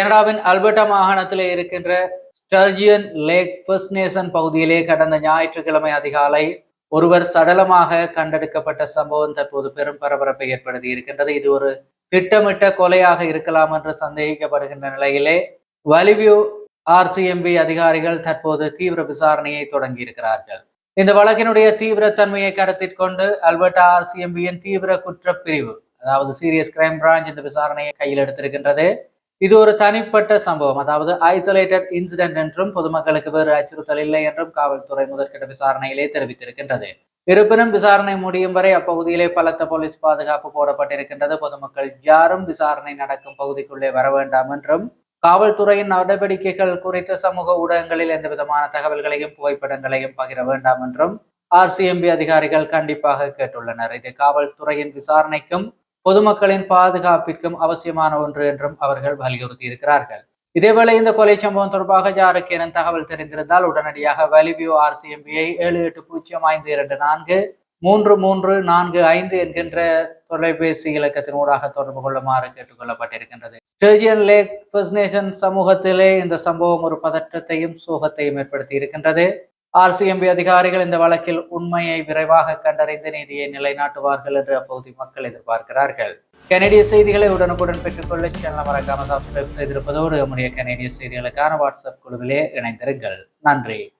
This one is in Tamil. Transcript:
கனடாவின் அல்பர்டா மாகாணத்தில் இருக்கின்ற ஸ்டர்ஜியன் லேக் ஃபர்ஸ்ட் நேஷன் பகுதியிலே கடந்த ஞாயிற்றுக்கிழமை அதிகாலை ஒருவர் சடலமாக கண்டெடுக்கப்பட்ட சம்பவம் தற்போது பெரும் பரபரப்பை ஏற்படுத்தி இருக்கின்றது. இது ஒரு திட்டமிட்ட கொலையாக இருக்கலாம் என்று சந்தேகிக்கப்படுகின்ற நிலையிலே வலிவியூ ஆர்சிஎம்பி அதிகாரிகள் தற்போது தீவிர விசாரணையை தொடங்கி இருக்கிறார்கள். இந்த வழக்கினுடைய தீவிரத்தன்மையை கருத்தில் கொண்டு அல்பர்டா ஆர்சிஎம்பியின் தீவிர குற்றப்பிரிவு அதாவது சீரியஸ் கிரைம் பிரான்ச் இந்த விசாரணையை கையில் எடுத்திருக்கின்றது. இது ஒரு தனிப்பட்ட சம்பவம். அதாவது ஐசோலேட்டட் இன்சிடென்ட் என்றும் பொதுமக்களுக்கு வேறு அச்சுறுத்தல் இல்லை என்றும் காவல்துறை முதற்கட்ட விசாரணையிலே தெரிவித்திருக்கின்றது. இருப்பினும் விசாரணை முடியும் வரை அப்பகுதியிலே பலத்த போலீஸ் பாதுகாப்பு போடப்பட்டிருக்கின்றது. பொதுமக்கள் யாரும் விசாரணை நடக்கும் பகுதிக்குள்ளே வர வேண்டாம் என்றும் காவல்துறையின் நடவடிக்கைகள் குறித்த சமூக ஊடகங்களில் எந்த விதமான தகவல்களையும் புகைப்படங்களையும் பகிர வேண்டாம் என்றும் ஆர்சிஎம்பி அதிகாரிகள் கண்டிப்பாக கேட்டுள்ளனர். இது காவல்துறையின் விசாரணைக்கும் பொதுமக்களின் பாதுகாப்பிற்கும் அவசியமான ஒன்று என்றும் அவர்கள் வலியுறுத்தி இருக்கிறார்கள் இதேவேளை இந்த கொலை சம்பவம் தொடர்பாக யாருக்கேனும் தகவல் தெரிந்திருந்தால் உடனடியாக வலிவியூ ஆர்சிஎம்பியை ஏழு எட்டு பூஜ்ஜியம் ஐந்து இரண்டு நான்கு மூன்று மூன்று நான்கு ஐந்து என்கின்ற தொலைபேசி இலக்கத்தின் ஊடாக தொடர்பு கொள்ளுமாறு கேட்டுக்கொள்ளப்பட்டிருக்கின்றது. ஸ்டேஜியன் லேக் ஃபர்ஸ்ட் நேஷன் சமூகத்திலே இந்த சம்பவம் ஒரு பதற்றத்தையும் சோகத்தையும் ஏற்படுத்தி இருக்கின்றது ஆர்சிஎம்பி அதிகாரிகள் இந்த வழக்கில் உண்மையை விரைவாக கண்டறிந்து நீதியை நிலைநாட்டுவார்கள் என்று அப்பகுதி மக்கள் எதிர்பார்க்கிறார்கள். கனடிய செய்திகளை உடனுக்குடன் பெற்றுக்கொள்ள சேனல் மறக்காம சப்ஸ்கிரைப் செய்திருப்பதோடு நம்முடைய கனடிய செய்திகளுக்கான வாட்ஸ்அப் குழுவிலே இணைந்திருங்கள். நன்றி.